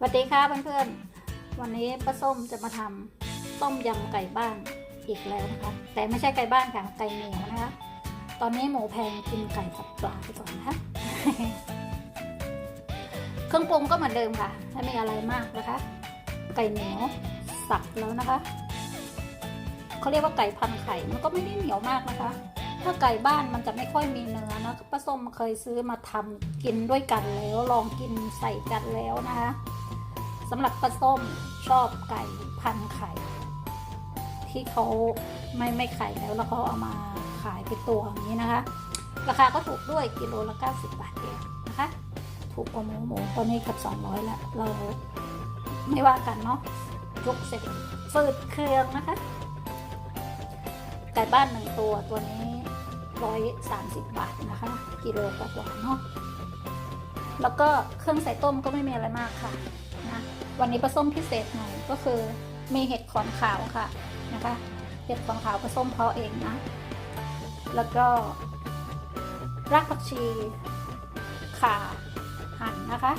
สวัสดีค่ะเพื่อนๆ วันนี้ป้าส้มจะมาทำต้มยำไก่บ้านอีกแล้วนะคะ แต่ไม่ใช่ไก่บ้านค่ะ ไก่เหนียวนะคะ ตอนนี้หมูแพงกินไก่กับปลาไปก่อนนะคะ เครื่องปรุงก็เหมือนเดิมค่ะ ไม่มีอะไรมากนะคะ ไก่เหนียวสับแล้วนะคะ เขาเรียกว่าไก่พันไข่ มันก็ไม่ได้เหนียวมากนะคะ ถ้าไก่บ้านมันจะไม่ค่อยมีเนื้อนะป้าส้มเคยซื้อมาทำกินด้วยกันแล้ว ลองกินใส่กันแล้วนะคะ สำหรับป้าส้มชอบไก่พันไข่ ที่เขาไม่ไม่ไข่แล้วแล้วเขาเอามาขายเป็นตัวอย่างนี้นะคะ ราคาก็ถูกด้วยกิโลละ 90 บาทเองนะคะ ถูกกว่าหมูหมูตอนนี้เกับ 200แล้วเราไม่ว่ากันเนาะยกเสร็จฟืดเครื่องนะคะ ไก่บ้านหนึ่งตัวตัวนี้ร้อยสามสิบบาทนะคะ กิโลกว่าๆเนาะแล้วก็เครื่องใส่ต้มก็ไม่มีอะไรมากค่ะ วันนี้ปลาส้มพิเศษหน่อยก็คือมีเห็ดขอนขาวค่ะนะคะ เห็ดขอนขาวปลาส้มเพาะเองนะ แล้วก็รากผักชีข่าหั่นนะคะ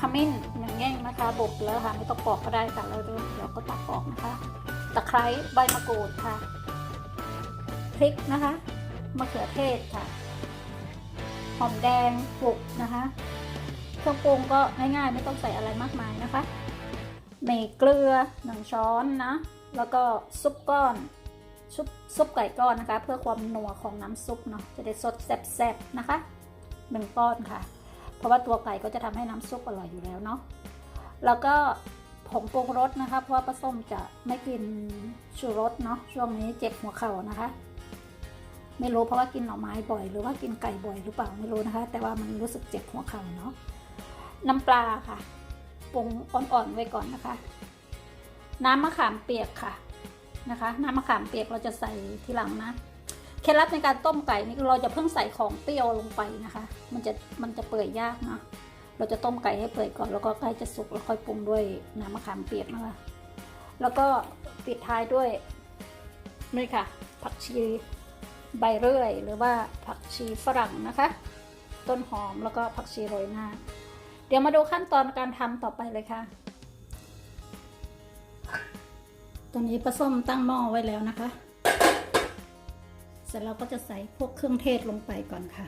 ขมิ้นหนึ่งแง่งนะคะบดแล้วค่ะไม่ต้องปอกก็ได้ค่ะแล้วเดี๋ยวก็ตัดออกนะคะ ตะไคร้ใบมะกรูดค่ะพริกนะคะมะเขือเทศค่ะหอมแดงปลุกนะคะ เครื่องปรุงก็ง่ายๆ ไม่ต้องใส่อะไรมากมายนะคะมีเกลือหนึ่งช้อนนะ แล้วก็ซุปก้อนซุปซุปไก่ก้อนนะคะ เพื่อความนัวของน้ำซุปเนาะจะได้สดแซ่บๆนะคะหนึ่งก้อนค่ะ เพราะว่าตัวไก่ก็จะทำให้น้ำซุปอร่อยอยู่แล้วเนาะแล้วก็ผงปรุงรสนะคะ เพราะว่าป้าส้มจะไม่กินชูรสเนาะช่วงนี้เจ็บหัวเข่านะคะ ไม่รู้เพราะว่ากินหน่อไม้บ่อย หรือว่ากินไก่บ่อยหรือเปล่าไม่รู้นะคะ แต่ว่ามันรู้สึกเจ็บหัวเข่าเนาะ น้ำปลาค่ะปรุงอ่อนๆไว้ก่อนนะคะ น้ำมะขามเปียกค่ะนะคะ น้ำมะขามเปียกเราจะใส่ทีหลังนะเคล็ดลับในการต้มไก่นี่เราจะเพิ่งใส่ของเปรี้ยวลงไปนะคะ มันจะมันจะเปื่อยยากนะเราจะต้มไก่ให้เปื่อยก่อนแล้วก็ใกล้จะสุกแล้วค่อยปรุงด้วยน้ำมะขามเปียกนะคะ แล้วก็ปิดท้ายด้วยนี่ค่ะ ผักชีใบเรื่อย หรือว่าผักชีฝรั่งนะคะ ต้นหอมแล้วก็ผักชีโรยหน้า เดี๋ยวมาดูขั้นตอนการทำต่อไปเลยค่ะ ตอนนี้ปลาส้มตั้งหม้อไว้แล้วนะคะ เสร็จแล้วก็จะใส่พวกเครื่องเทศลงไปก่อนค่ะ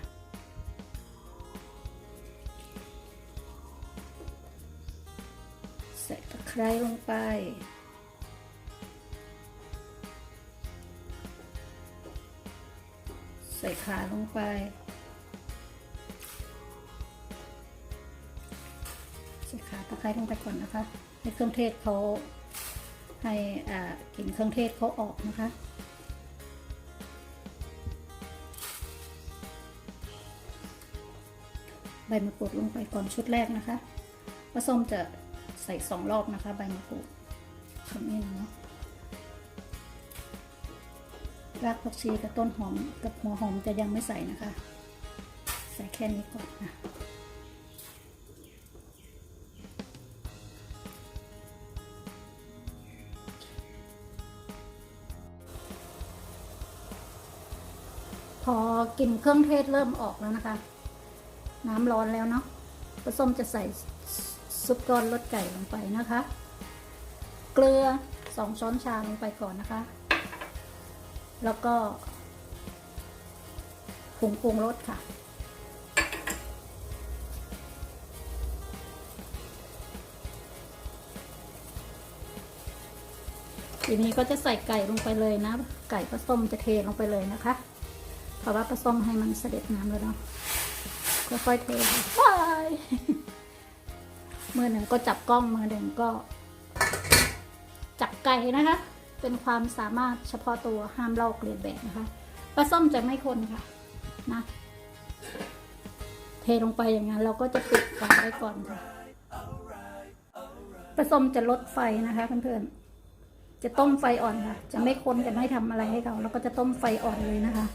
ใส่ตะไคร้ลงไปใส่ขาลงไป ตะไคร้ลงไปก่อนนะคะให้เครื่องเทศเขาให้กลิ่นเครื่องเทศเขาออกนะคะใบมะกรูดลงไปก่อนชุดแรกนะคะผสมจะใส่สองรอบนะคะ ใบมะกรูดขมิ้นเนาะรากผักชีกับต้นหอมกับหัวหอมจะยังไม่ใส่นะคะ ใส่แค่นี้ก่อนนะ พอกลิ่นเครื่องเทศเริ่มออกแล้วนะคะ น้ำร้อนแล้วเนาะผสมจะใส่ซุปก้อนรสไก่ลงไปนะคะ เกลือสองช้อนชาลงไปก่อนนะคะ แล้วก็ผงปรุงรสค่ะ ทีนี้ก็จะใส่ไก่ลงไปเลยนะ ไก่ผสมจะเทลงไปเลยนะคะ เพราะว่าผสมให้มันเสด็จน้ำแล้วเนาะค่อยๆเทไปมือหนึ่งก็จับกล้องมือหนึ่งก็ จับไก่นะคะ เป็นความสามารถเฉพาะตัวห้ามลอกเลียนแบบนะคะปลาส้มจะไม่คนค่ะนะเทลงไปอย่างนั้น เราก็จะปิดฝาไว้ก่อนค่ะปลาส้มจะลดไฟนะคะเพื่อนๆจะต้มไฟอ่อนค่ะ จะไม่คนจะไม่ทำอะไรให้เขา แล้วก็จะต้มไฟอ่อนเลยนะคะ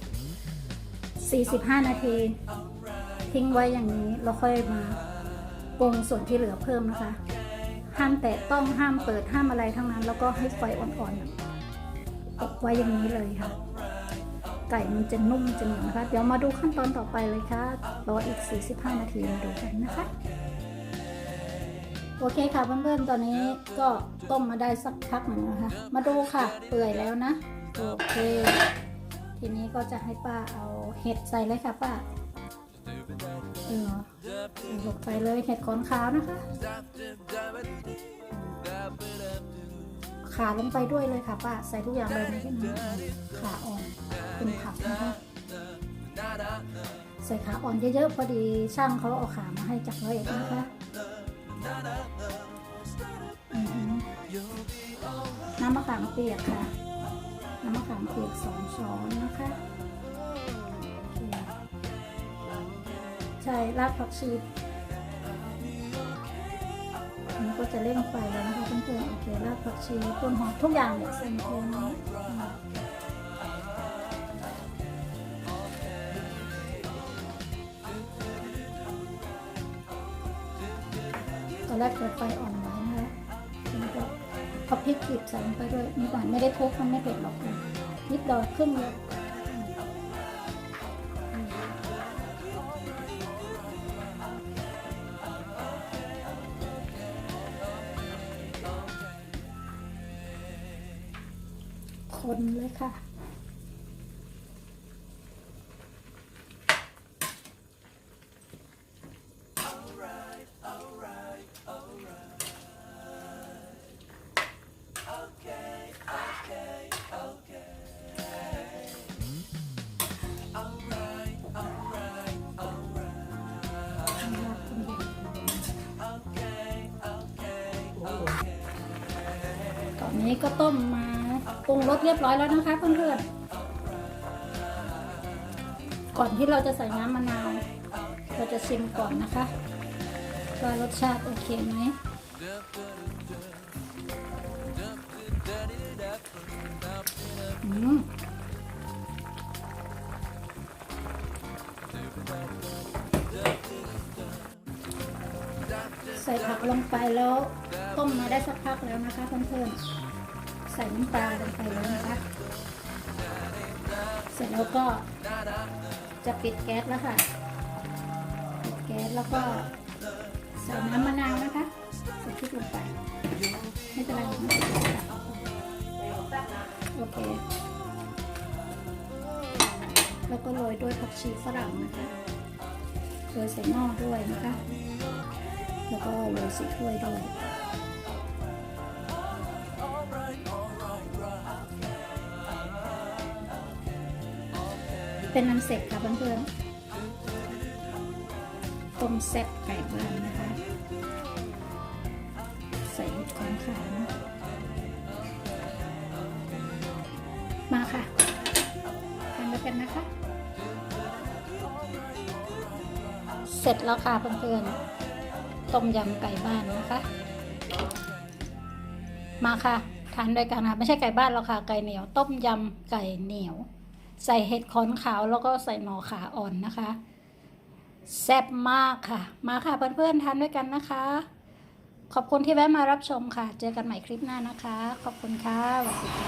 45 นาที ทิ้งไว้อย่างนี้แล้วค่อยมาปรุงส่วนที่เหลือเพิ่มนะคะ ห้ามแตะต้องห้ามเปิดห้ามอะไรทั้งนั้น แล้วก็ให้ไฟอ่อนๆอบไว้อย่างนี้เลยค่ะ ไก่มันจะนุ่มจะเหนียวนะคะ เดี๋ยวมาดูขั้นตอนต่อไปเลยค่ะรออีก 45 นาทีมาดูกันนะคะโอเคค่ะเพื่อนๆ ตอนนี้ก็ต้มมาได้สักพักหนึ่งนะคะ มาดูค่ะ เปื่อยแล้วนะ โอเค ทีนี้ก็จะให้ป้าเอาเห็ดใส่เลยค่ะป้าเออใส่ลงไปเลยเห็ดขอนขาวนะคะ ขาลงไปด้วยเลยค่ะป้าใส่ทุกอย่างเลยไม่ใช่หมูขาอ่อนเป็นผักนะคะใส่ขาอ่อนเยอะๆพอดีช่างเขาเอาขามาให้จากร้อยเอ็ดนะคะน้ำมะขามเปียกค่ะ น้ำมะขามเปียกสองช้อนนะ ใช่รากผักชีอันนี้ก็จะเร่งไฟแล้วนะคะเพื่อนๆโอเครากผักชีต้นหอมทุกอย่างเนี่ยใส่ลงนี้ตอนแรกเปิดไฟอ่อนไว้นะคะแล้วก็พอพริกขีดใส่ลงไปด้วยนิดหน่อยไม่ได้ทุบมันไม่เผ็ดหรอกนะนิดเดียวครึ่งเดียว คนเลยค่ะ ตอนนี้ก็ต้มมา ปรุงรสเรียบร้อยแล้วนะคะเพื่อนๆก่อนที่เราจะใส่น้ำมะนาว เราจะชิมก่อนนะคะว่ารสชาติโอเคไหมอืมใส่ผักลงไปแล้วต้มมาได้สักพักแล้วนะคะเพื่อนๆ ใส่น้ำปลาลงไปแล้วนะคะ เสร็จแล้วก็จะปิดแก๊สแล้วค่ะ ปิดแก๊สแล้วก็ใส่น้ำมะนาวนะคะใส่พริกลงไปไม่เป็นไรโอเค แล้วก็โรยด้วยผักชีฝรั่งนะคะ โรยใส่หม้อด้วยนะคะ แล้วก็โรยใส่ถ้วยด้วย เป็นน้ำเสร็จค่ะเพื่อนๆต้มแซ่บไก่บ้านนะคะ ใส่เห็ดของขาวมาค่ะทานด้วกันนะคะ เสร็จแล้วค่ะเพื่อนๆต้มยำไก่บ้านนะคะ มาค่ะทานด้วยกันค่ะไม่ใช่ไก่บ้านหรอกค่ะไก่เหนียว ต้มยำไก่เหนียว ใส่เห็ดขอนขาวแล้วก็ใส่หน่อขาอ่อนนะคะ แซ่บมากค่ะ มาค่ะเพื่อนๆทานด้วยกันนะคะ ขอบคุณที่แวะมารับชมค่ะ เจอกันใหม่คลิปหน้านะคะ ขอบคุณค่ะ